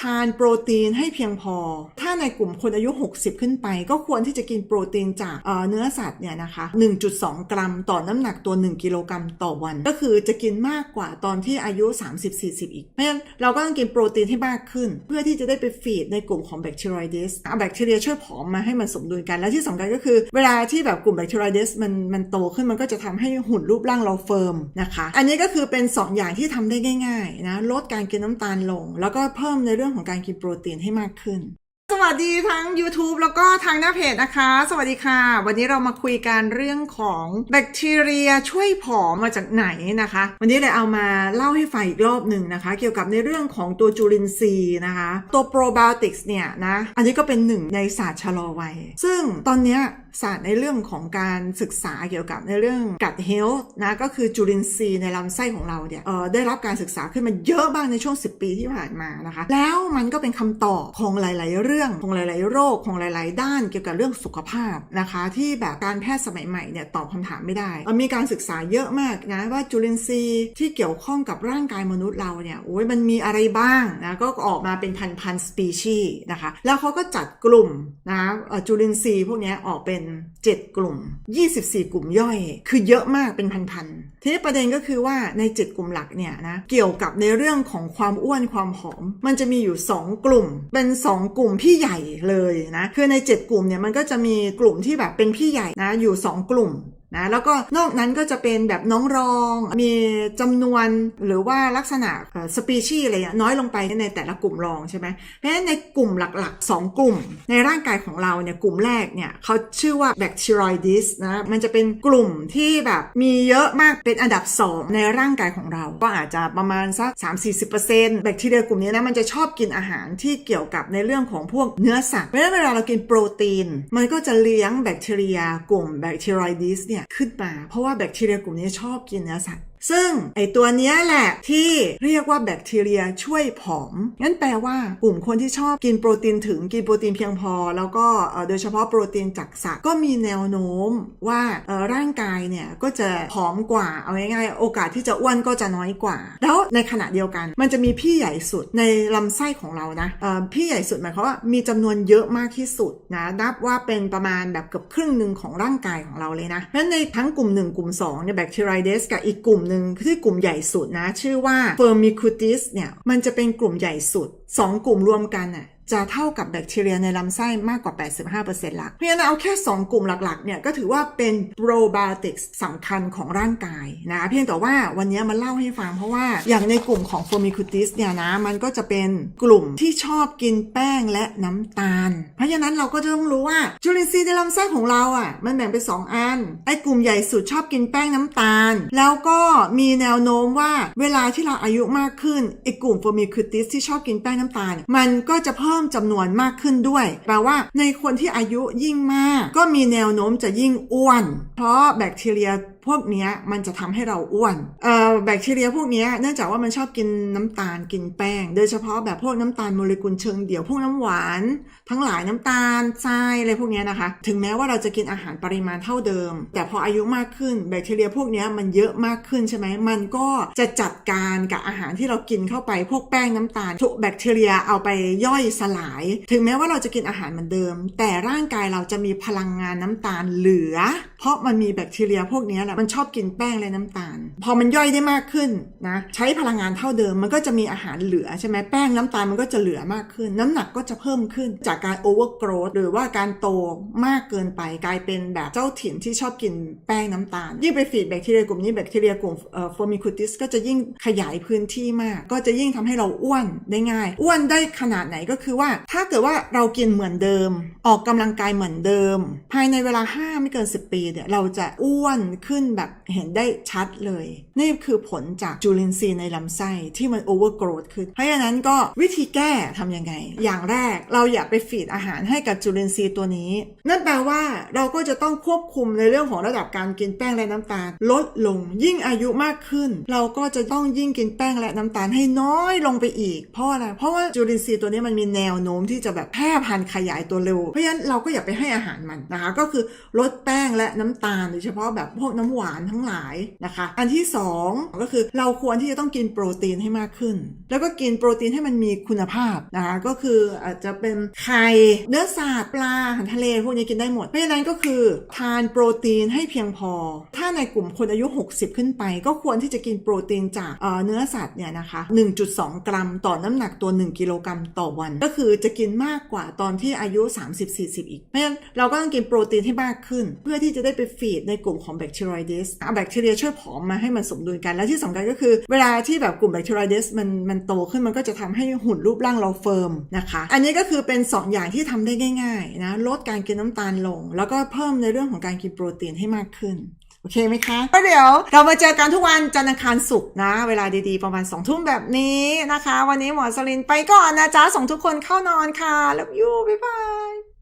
ทานโปรตีนให้เพียงพอ ถ้าในกลุ่มคนอายุ 60 ขึ้นไป ก็ควรที่จะกินโปรตีนจากเเนื้อสัตว์เนี่ยนะคะ 1.2 กรัม ต่อน้ำหนักตัว 1 กิโลกรัมต่อวัน ก็คือจะกินมากกว่าตอนที่อายุ 30-40 อีก เพราะฉะนั้นเราก็ต้องกินโปรตีนให้มากขึ้น เพื่อที่จะได้ไปฟีดในกลุ่มของแบคทีรอยดิสเอาแบคทีเรียช่วยผอมมาให้มันสมดุลกัน และที่สำคัญก็คือ เวลาที่แบบกลุ่มแบคทีรอยดิสมันมันโตขึ้นมันก็จะทำให้หุ่นรูปร่างเราเฟิร์มนะคะ อันนี้ก็คือเป็น 2 อย่างที่ทำได้ง่ายๆนะ ลดการกินน้ำตาลลง แล้วก็เพิ่มในเรื่องื่องของการกินโปรตีนให้มากขึ้น สวัสดีทั้ง YouTube แล้วก็ทางหน้าเพจนะคะ สวัสดีค่ะ วันนี้เรามาคุยกันเรื่องของแบคทีเรียช่วยผอมมาจากไหนนะคะ วันนี้เลยเอามาเล่าให้ฟังอีกรอบหนึ่งนะคะ เกี่ยวกับในเรื่องของตัวจุลินทรีย์นะคะ ตัวโปรไบโอติกส์เนี่ยนะ อันนี้ก็เป็นหนึ่งในศาสตร์ชะลอวัยซึ่งตอนเนี้ย ศาสตร์ในเรื่องของการศึกษาเกี่ยวกับในเรื่องกัดเฮลท์นะก็คือจุลินทรีย์ในลำไส้ของเราเนี่ยเออได้รับการศึกษาขึ้นมาเยอะมากในช่วง 10 ปีที่ผ่านมานะคะ แล้วมันก็เป็นคำตอบของหลาย ๆ เรื่องของหลาย ๆ โรคของหลาย ๆ ด้านเกี่ยวกับเรื่องสุขภาพนะคะ ที่แบบการแพทย์สมัยใหม่เนี่ยตอบคำถามไม่ได้เออมีการศึกษาเยอะมากนะว่าจุลินทรีย์ที่เกี่ยวข้องกับร่างกายมนุษย์เราเนี่ยโอ้ยมันมีอะไรบ้างนะก็ออกมาเป็นพันพันสปีชีส์นะคะแล้วเขาก็จัดกลุ่มนะจุลินทรีย์พวกนี้ออกเป็น7 กลุ่ม 24 กลุ่มย่อย คือเยอะมากเป็นพันๆ ทีนี้ประเด็นก็คือว่าใน 7 กลุ่มหลักเนี่ยนะ เกี่ยวกับในเรื่องของความอ้วนความหอม มันจะมีอยู่ 2 กลุ่ม เป็น 2 กลุ่มพี่ใหญ่เลยนะ คือใน 7 กลุ่มเนี่ยมันก็จะมีกลุ่มที่แบบเป็นพี่ใหญ่นะอยู่ 2 กลุ่ม นะแล้วก็นอกนั้นก็จะเป็นแบบน้องรอง มีจำนวนหรือว่าลักษณะสปีชีอะไรน้อยลงไปในแต่ละกลุ่มรองใช่ไหมเพราะฉะนั้นในกลุ่มหลักๆ 2 กลุ่ม ในร่างกายของเราเนี่ยกลุ่มแรกเนี่ยเขาชื่อว่า bacteroides นะมันจะเป็นกลุ่มที่แบบมีเยอะมากเป็นอันดับ 2 ในร่างกายของเรา ก็อาจจะประมาณสัก 3-40%แบคทีเรียกลุ่มนี้นะมันจะชอบกินอาหารที่เกี่ยวกับในเรื่องของพวกเนื้อสัตว์เพราะฉะนั้นเวลาเรากินโปรตีน มันก็จะเลี้ยงแบคทีเรียกลุ่ม bacteroides เนี่ยขึ้นมา เพราะว่าแบคทีเรียกลุ่มนี้ชอบกินเนื้อสัตว์ ซึ่งไอตัวเนี้ยแหละที่เรียกว่าแบคทีเรียช่วยผอม งั้นแปลว่ากลุ่มคนที่ชอบกินโปรตีนถึงกินโปรตีนเพียงพอ แล้วก็โดยเฉพาะโปรตีนจากสัตว์ก็มีแนวโน้มว่าร่างกายเนี่ยก็จะผอมกว่าเอาง่ายๆโอกาสที่จะอ้วนก็จะน้อยกว่า แล้วในขณะเดียวกันมันจะมีพี่ใหญ่สุดในลำไส้ของเรานะพี่ใหญ่สุดหมายความว่ามีจำนวนเยอะมากที่สุดนะนับว่าเป็นประมาณแบบเกือบครึ่งหนึ่งของร่างกายของเราเลยนะนั้นในทั้งกลุ่ม 1 กลุ่ม2เนี่ยแบคทีไรเดสกับอีกกลุ่มหนึ่งที่กลุ่มใหญ่สุดนะ ชื่อว่า Firmicutes เนี่ย มันจะเป็นกลุ่มใหญ่สุด 2 กลุ่มรวมกันอะ จะเท่ากับแบคทีเรียในลำไส้มากกว่า 85%ละเพราะฉะนั้นเอาแค่ 2 กลุ่มหลักๆ เนี่ยก็ถือว่าเป็น probiotics สำคัญของร่างกายนะ เพียงแต่ว่าวันนี้มาเล่าให้ฟังเพราะว่าอย่างในกลุ่มของ Firmicutes เนี่ยนะ มันก็จะเป็นกลุ่มที่ชอบกินแป้งและน้ำตาล เพราะฉะนั้นเราก็จะต้องรู้ว่าจุลินทรีย์ในลำไส้ของเราอะ มันแบ่งเป็น 2 อัน ไอ้กลุ่มใหญ่สุดชอบกินแป้งน้ำตาล แล้วก็มีแนวโน้มว่าเวลาที่เราอายุมากขึ้นไอ้กลุ่ม Firmicutes ที่ชอบกินแป้งน้ำตาล มันก็จะเพิ่มิ่มจำนวนมากขึ้นด้วยแปลว่าในคนที่อายุยิ่งมาก ก็มีแนวโน้มจะยิ่งอ้วน เพราะแบคทีเรียพวกนี้มันจะทำให้เราอ้วนเอ่อแบคทีเรียพวกนี้เนื่องจากว่ามันชอบกินน้ำตาลกินแป้ง โดยเฉพาะแบบพวกน้ำตาลโมเลกุลเชิงเดี่ยวพวกน้ำหวาน ทั้งหลายน้ำตาลทรายอะไรพวกนี้นะคะ ถึงแม้ว่าเราจะกินอาหารปริมาณเท่าเดิม แต่พออายุมากขึ้นแบคทีเรียพวกนี้มันเยอะมากขึ้นใช่ไหมมันก็จะจัดการกับอาหารที่เรากินเข้าไปพวกแป้งน้ำตาลทุกแบคทีเรียเอาไปย่อยสลาย ถึงแม้ว่าเราจะกินอาหารเหมือนเดิม แต่ร่างกายเราจะมีพลังงานน้ำตาลเหลือ เพราะมันมีแบคทีเรียพวกนี้แหละมันชอบกินแป้งและน้ำตาล พอมันย่อยได้มากขึ้นนะใช้พลังงานเท่าเดิมมันก็จะมีอาหารเหลือใช่ไหมแป้งน้ำตาลมันก็จะเหลือมากขึ้น น้ำหนักก็จะเพิ่มขึ้นจากการโอเวอร์โกรธหรือว่าการโตมากเกินไปกลายเป็นแบบเจ้าถิ่นที่ชอบกินแป้งน้ำตาลยิ่งไปฟีดแบคทีเรียกลุ่มนี้แบคทีเรียกลุ่มเอ่อโฟมิคูติสก็จะยิ่งขยายพื้นที่มาก ก็จะยิ่งทำให้เราอ้วนได้ง่าย อ้วนได้ขนาดไหนก็คือว่าถ้าเกิดว่าเรากินเหมือนเดิม ออกกำลังกายเหมือนเดิม ภายในเวลา 5 ไม่เกิน 10 ปีเนี่ยเราจะอ้วนขึ้นแบบเห็นได้ชัดเลย นี่คือผลจากจุลินทรีย์ในลำไส้ที่มันโอเวอร์โกรธขึ้น เพราะฉะนั้นก็วิธีแก้ทำยังไง อย่างแรกเราอย่าไปฟีดอาหารให้กับจุลินทรีย์ตัวนี้ นั่นแปลว่าเราก็จะต้องควบคุมในเรื่องของระดับการกินแป้งและน้ำตาล ลดลงยิ่งอายุมากขึ้น เราก็จะต้องยิ่งกินแป้งและน้ำตาลให้น้อยลงไปอีก เพราะอะไรเพราะว่าจุลินทรีย์ตัวนี้มันมีแนวโน้มที่จะแบบแพร่พันธุ์ขยายตัวเร็ว เพราะฉะนั้นเราก็อย่าไปให้อาหารมันนะคะ ก็คือลดแป้งและน้ำตาลโดยเฉพาะแบบพวกน้ำหหวานทั้งหลายนะคะ อันที่สองก็คือเราควรที่จะต้องกินโปรตีนให้มากขึ้น แล้วก็กินโปรตีนให้มันมีคุณภาพนะคะก็คืออาจจะเป็นไข่เนื้อสัตว์ปลาอาหารทะเลพวกนี้กินได้หมด เพราะฉะนั้นก็คือทานโปรตีนให้เพียงพอ ถ้าในกลุ่มคนอายุ 60 ขึ้นไป ก็ควรที่จะกินโปรตีนจากเอ่อเนื้อสัตว์เนี่ยนะคะ1.2 กรัม ต่อน้ำหนักตัว 1 กิโลกรัมต่อวันก็คือจะกินมากกว่าตอนที่อายุ 30-40 อีก เพราะฉะนั้นเราก็ต้องกินโปรตีนให้มากขึ้น เพื่อที่จะได้ไปฟีดในกลุ่มของแบคทีรีดิสเอาแบคทีเรียช่วยผอมมาให้มันสมดุลกัน และที่สำคัญก็คือ เวลาที่แบบกลุ่มแบคทีรีดิสมันมันโตขึ้นมันก็จะทำให้หุ่นรูปร่างเราเฟิร์มนะคะ อันนี้ก็คือเป็น 2 อย่างที่ทำได้ง่ายๆนะลดการกินน้ำตาลลง แล้วก็เพิ่มในเรื่องของการกินโปรตีนให้มากขึ้น โอเคไหมคะก็เดี๋ยวเรามาเจอกันทุกวันจันทร์อังคารศุกร์นะ เวลาดีๆประมาณสองทุ่มแบบนี้นะคะ วันนี้หมอสลินไปก่อนนะจ๊ะส่งทุกคนเข้านอนค่ะแล้วยูบ๊ายบาย